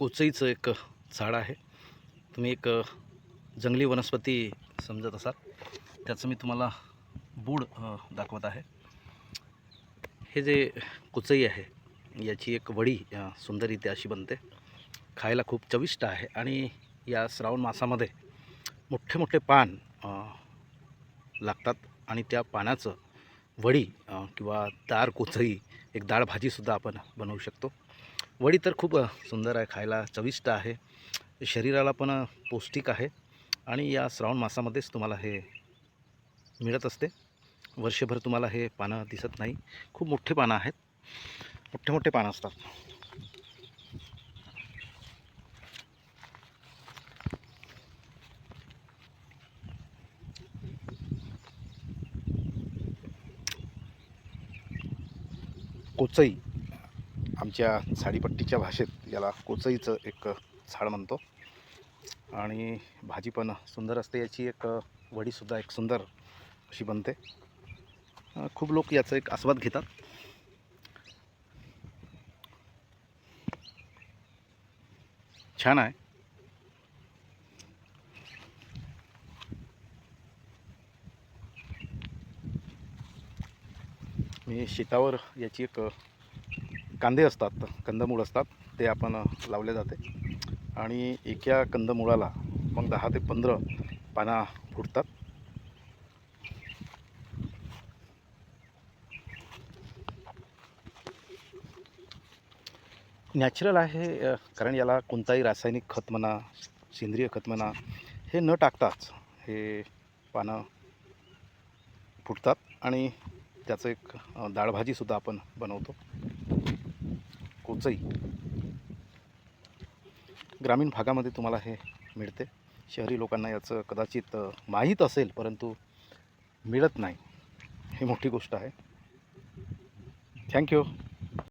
कोचईचं एक झाड आहे. तुम्ही एक जंगली वनस्पती समजत असाल. त्याचं मी तुम्हाला बूड दाखवत आहे. हे जे कुचई आहे याची एक वडी अ, सुंदररीत्या अशी बनते. खायला खूप चविष्ट आहे आणि या श्रावण मासामध्ये मोठे मोठे पान लागतात आणि त्या पानाचं वडी किंवा दार कोचई एक डाळ भाजीसुद्धा आपण बनवू शकतो. वडी तर खूप सुंदर आहे खायला चविष्ट आहे. शरीराला पण पौष्टिक आहे. आणि या श्रावण मासामध्येच तुम्हाला हे मिळत असते. वर्षभर तुम्हाला हे पानं दिसत नाही. खूप मोठे पानं आहेत. मोठे मोठे पानं असतात. कोचई. आमच्या झाडीपट्टीच्या भाषेत याला कोचईचं एक झाड म्हणतो. आणि भाजी पण सुंदर असते. याची एक वडीसुद्धा एक सुंदर अशी बनते. खूप लोक याचा एक आस्वाद घेतात. छान आहे. मी शेतावर याची एक कांदे असतात कंदमूळ असतात ते आपण लावले जाते. आणि एका कंदमुळाला मग दहा ते पंधरा पाना फुटतात. नॅचरल आहे कारण याला कोणताही रासायनिक खत म्हणा सेंद्रिय खत म्हणा हे न टाकताच हे पानं फुटतात. आणि त्याचं एक डाळभाजीसुद्धा आपण बनवतो. कोचई ग्रामीण भागामध्ये तुम्हाला हे मिळते. शहरी लोकांना याचं कदाचित माहीत असेल परंतु मिळत नाही. ही मोठी गोष्ट आहे. थँक्यू.